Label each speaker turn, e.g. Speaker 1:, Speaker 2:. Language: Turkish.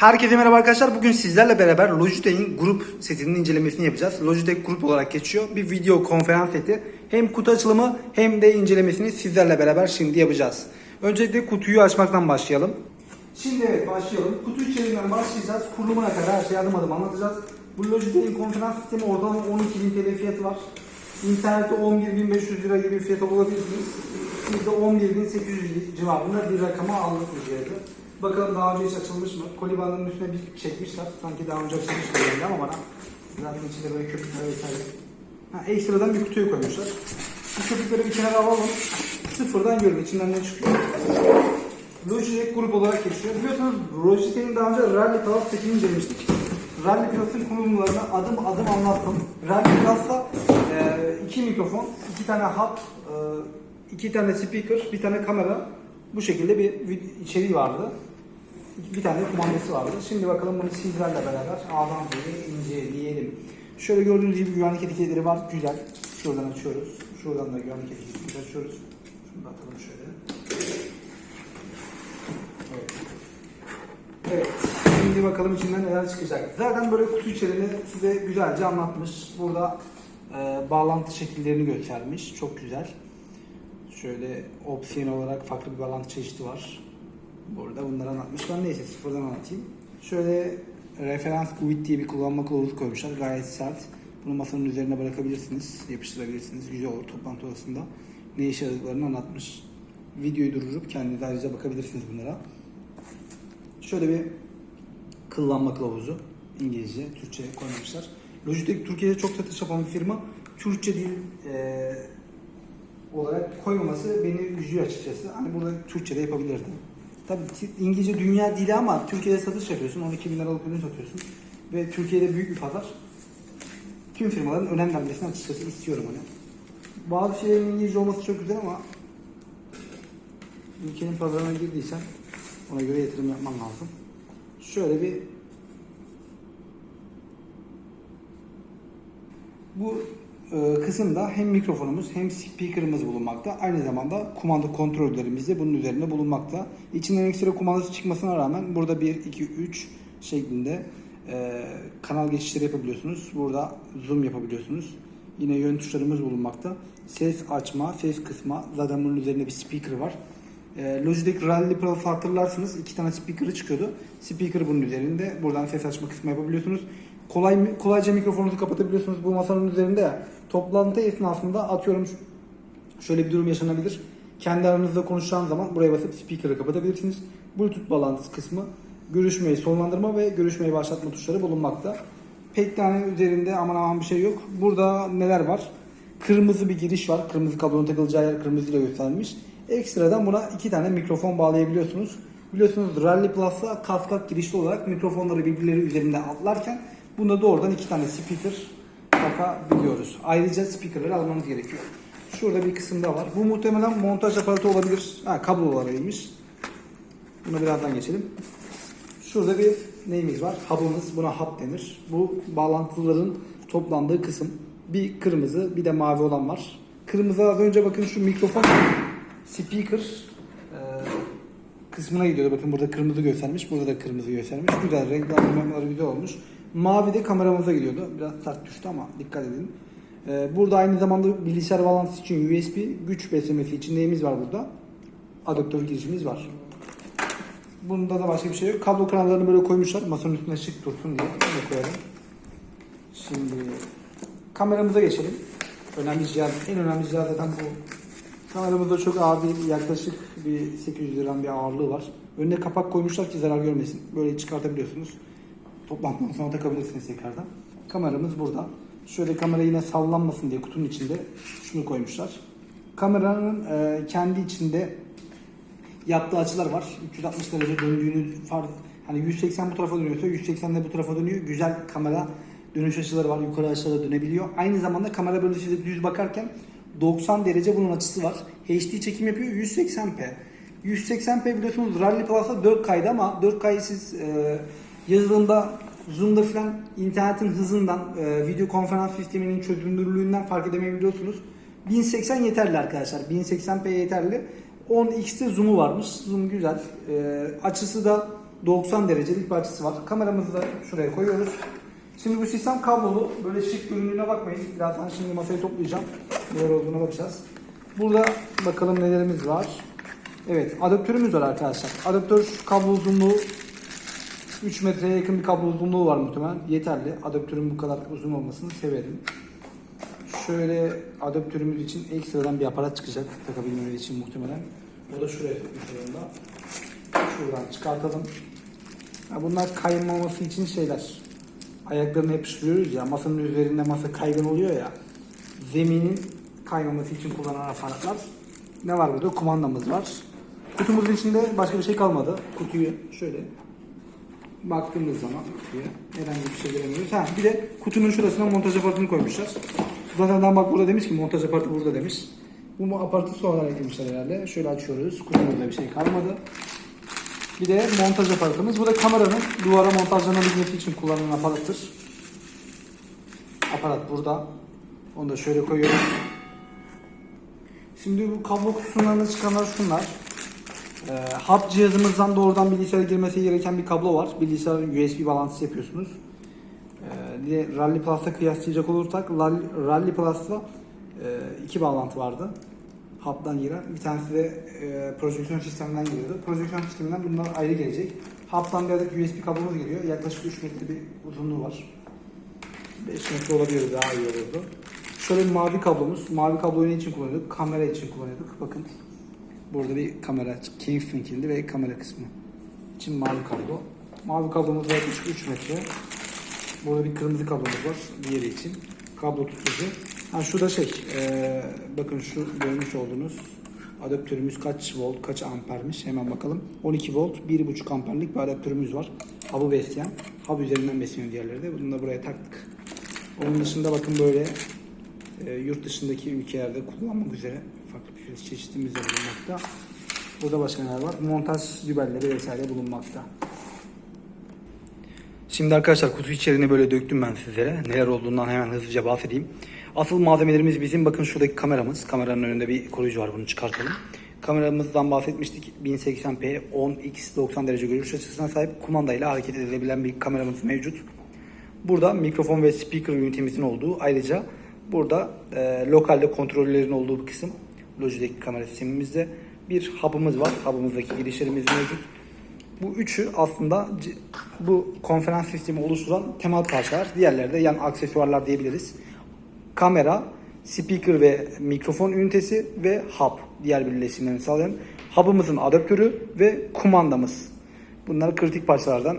Speaker 1: Herkese merhaba arkadaşlar. Bugün sizlerle beraber Logitech'in grup setinin incelemesini yapacağız. Logitech grup olarak geçiyor. Bir video konferans seti. Hem kutu açılımı hem de incelemesini sizlerle beraber şimdi yapacağız. Öncelikle kutuyu açmaktan başlayalım. Şimdi evet başlayalım. Kutu içeriğinden başlayacağız. Kurulumuna kadar her şeyi adım adım anlatacağız. Bu Logitech'in konferans sistemi ortalama 12.000 TL fiyatı var. İnternette 11.500 lira gibi bir fiyata bulabilirsiniz. Biz de 11.800 civarında bir rakama aldık fiyatı. Bakalım daha önce hiç açılmış mı? Kolibanın üstüne bir çekmişler. Sanki daha önce açılmış gibi ama bana. Zaten içinde böyle köpükler vesaire. Ha, ekstradan bir kutuya koymuşlar. Bu köpükleri bir kenara alalım. Sıfırdan görün içinden ne çıkıyor. Logitech grup olarak geçiyor. Biliyorsunuz Logitech'in daha önce Rally Plus setini incelemiştik. Rally Plus'ın kullanımlarını adım adım anlattım. Rally Plus'ta e, iki mikrofon, iki tane hat, e, iki tane speaker, bir tane kamera bu şekilde bir içeriği vardı. Bir tane kumandası vardı. Şimdi bakalım bunu sizlerle beraber A'dan B'ye inceleyelim. Şöyle gördüğünüz gibi güvenlik etiketleri var. Güzel. Şuradan açıyoruz. Şuradan da güvenlik etiketini açıyoruz. Şunu da atalım şöyle. Evet. Evet. Şimdi bakalım içinden neler çıkacak. Zaten böyle kutu içeriğini size güzelce anlatmış. Burada e, bağlantı şekillerini göstermiş. Çok güzel. Şöyle opsiyon olarak farklı bir bağlantı çeşidi var. Burada bunları anlatmış. Ben neyse sıfırdan anlatayım. Şöyle referans kuvvet diye bir kullanma kılavuzu koymuşlar. Gayet sert. Bunu masanın üzerine bırakabilirsiniz. Yapıştırabilirsiniz. Güzel olur toplantı odasında. Ne işe yaradıklarını anlatmış. Videoyu durdurup kendiniz ayrıca bakabilirsiniz bunlara. Şöyle bir kullanma kılavuzu. İngilizce, Türkçe koymuşlar. Logitech Türkiye'de çok satış yapan bir firma. Türkçe dil e, olarak koymaması beni üzüyor açıkçası. Hani burada Türkçe'de yapabilirdim. Tabii İngilizce dünya dili ama Türkiye'de satış yapıyorsun. 12 bin liralık ürün satıyorsun. Ve Türkiye'de büyük bir pazar. Tüm firmaların önem vermesini açıkçası istiyorum hani. Bazı şeylerin İngilizce olması çok güzel ama ülkenin pazarına girdiysen ona göre yatırım yapman lazım. Şöyle bir Bu kısımda hem mikrofonumuz hem speaker'ımız bulunmakta. Aynı zamanda kumanda kontrollerimiz de bunun üzerinde bulunmakta. İçinden ekstra kumandası çıkmasına rağmen burada 1, 2, 3 şeklinde e, kanal geçişleri yapabiliyorsunuz. Burada zoom yapabiliyorsunuz. Yine yön tuşlarımız bulunmakta. Ses açma, ses kısma. Zaten bunun üzerinde bir speaker var. E, Logitech Rally Plus hatırlarsınız iki tane speaker'ı çıkıyordu. Speaker bunun üzerinde. Buradan ses açma kısmı yapabiliyorsunuz. Kolay kolayca mikrofonunuzu kapatabiliyorsunuz bu masanın üzerinde ya. Toplantı esnasında atıyorum şöyle bir durum yaşanabilir. Kendi aranızda konuşacağınız zaman buraya basıp speaker'ı kapatabilirsiniz. Bluetooth bağlantısı kısmı görüşmeyi sonlandırma ve görüşmeyi başlatma tuşları bulunmakta. Pek tane üzerinde aman aman bir şey yok. Burada neler var? Kırmızı bir giriş var. Kırmızı kablonun takılacağı yer kırmızıyla göstermiş. Ekstradan buna iki tane mikrofon bağlayabiliyorsunuz. Biliyorsunuz Rally Plus'ta kaskat girişli olarak mikrofonları birbirleri üzerinde atlarken bunda doğrudan iki tane speaker takabiliyoruz. Ayrıca speakerları almanız gerekiyor. Şurada bir kısımda var. Bu muhtemelen montaj aparatı olabilir. Ha, kablo olabilirmiş. Buna birazdan geçelim. Şurada bir neyimiz var? Hub'ımız. Buna hub denir. Bu bağlantıların toplandığı kısım. Bir kırmızı bir de mavi olan var. Kırmızı az önce bakın şu mikrofon speaker e, kısmına gidiyordu. Bakın burada kırmızı göstermiş. Burada da kırmızı göstermiş. Güzel. Renklendirmeleri güzel olmuş. Mavi de kameramıza gidiyordu. Biraz sert düştü ama dikkat edin. E, burada aynı zamanda bilgisayar bağlantısı için USB güç beslemesi için neyimiz var burada? Adaptör girişimiz var. Bunda da başka bir şey yok. Kablo kanallarını böyle koymuşlar. Masanın üstüne şık dursun diye. Bunu koyalım. Şimdi kameramıza geçelim. Önemli cihaz, en önemli cihaz zaten bu. Kameramızda çok ağır değil. Yaklaşık bir 800 gram bir ağırlığı var. Önüne kapak koymuşlar ki zarar görmesin. Böyle çıkartabiliyorsunuz. Toplantıdan sonra takabilirsiniz tekrardan. Kameramız burada. Şöyle kamera yine sallanmasın diye kutunun içinde şunu koymuşlar. Kameranın e, kendi içinde yaptığı açılar var. 360 derece döndüğünü fark hani 180 bu tarafa dönüyorsa 180 de bu tarafa dönüyor. Güzel kamera dönüş açıları var. Yukarı aşağı dönebiliyor. Aynı zamanda kamera böyle size düz bakarken 90 derece bunun açısı var. HD çekim yapıyor 180p. 180p biliyorsunuz Rally Plus'ta 4K'ydı ama 4K'yı siz e, yazılımda Zoom'da filan internetin hızından, e, video konferans sisteminin çözünürlüğünden fark edemeyebiliyorsunuz. 1080 yeterli arkadaşlar. 1080p yeterli. 10x'te zoom'u varmış. Zoom güzel. E, açısı da 90 derecelik bir açısı var. Kameramızı da şuraya koyuyoruz. Şimdi bu sistem kablolu. Böyle şık göründüğüne bakmayın. Birazdan şimdi masayı toplayacağım. Neler olduğuna bakacağız. Burada bakalım nelerimiz var. Evet adaptörümüz var arkadaşlar. Adaptör kablo uzunluğu 3 metreye yakın bir kablo uzunluğu var muhtemelen. Yeterli. Adaptörün bu kadar uzun olmasını severim. Şöyle adaptörümüz için ekstradan bir aparat çıkacak takabilmemiz için muhtemelen. O da şuraya tutmuş durumda. Şuradan çıkartalım. Bunlar kaymaması için şeyler. Ayaklarını yapıştırıyoruz ya masanın üzerinde masa kaygan oluyor ya. Zeminin kaymaması için kullanılan aparatlar. Ne var burada? Kumandamız var. Kutumuzun içinde başka bir şey kalmadı. Kutuyu şöyle baktığımız zaman kutuya herhangi bir şey göremiyoruz. Ha, bir de kutunun şurasına montaj aparatını koymuşlar. Zaten bak burada demiş ki montaj aparatı burada demiş. Bu aparatı sonradan eklemişler herhalde. Şöyle açıyoruz. Kutumuzda bir şey kalmadı. Bir de montaj aparatımız. Bu da kameranın duvara montajlanabilmesi için kullanılan aparattır. Aparat burada. Onu da şöyle koyuyorum. Şimdi bu kablo kutusundan da çıkanlar şunlar. Ee, hub cihazımızdan doğrudan bilgisayara girmesi gereken bir kablo var. Bilgisayar USB bağlantısı yapıyorsunuz. Diye Rally Plus'ta kıyaslayacak olursak Rally, Rally Plus'ta e, iki bağlantı vardı. Hub'dan giren. Bir tanesi de e, projeksiyon sisteminden giriyordu. Projeksiyon sisteminden bunlar ayrı gelecek. Hub'dan bir adet USB kablomuz geliyor. Yaklaşık 3 metre bir uzunluğu var. 5 metre olabilir daha iyi olurdu. Şöyle bir mavi kablomuz. Mavi kabloyu ne için kullanıyorduk? Kamera için kullanıyorduk. Bakın. Burada bir kamera, Kingston kilidi ve kamera kısmı için mavi kablo. Mavi kablomuz yaklaşık 3 metre. Burada bir kırmızı kablomuz var diğeri için. Kablo tutucu. Ha şu da şey, eee, bakın şu görmüş olduğunuz adaptörümüz kaç volt, kaç ampermiş hemen bakalım. 12 volt, 1.5 amperlik bir adaptörümüz var. Hub'ı besleyen. Hub üzerinden besleniyor diğerleri de. Bunu da buraya taktık. Onun dışında bakın böyle e, yurt dışındaki ülkelerde kullanmak üzere farklı bir çeşitimiz de bulunmakta. Burada başka neler var? Montaj dübelleri vesaire bulunmakta. Şimdi arkadaşlar kutu içeriğini böyle döktüm ben sizlere. Neler olduğundan hemen hızlıca bahsedeyim. Asıl malzemelerimiz bizim bakın şuradaki kameramız. Kameranın önünde bir koruyucu var bunu çıkartalım. Kameramızdan bahsetmiştik. 1080p 10x 90 derece görüş açısına sahip kumandayla hareket edilebilen bir kameramız mevcut. Burada mikrofon ve speaker ünitemizin olduğu ayrıca burada e, lokalde kontrollerin olduğu bir kısım Logitech kamera sistemimizde bir hub'ımız var. Hub'ımızdaki girişlerimiz mevcut. Bu üçü aslında bu konferans sistemi oluşturan temel parçalar. Diğerleri de yan aksesuarlar diyebiliriz. Kamera, speaker ve mikrofon ünitesi ve hub diğer birleşimlerini sağlayan hub'ımızın adaptörü ve kumandamız. Bunlar kritik parçalardan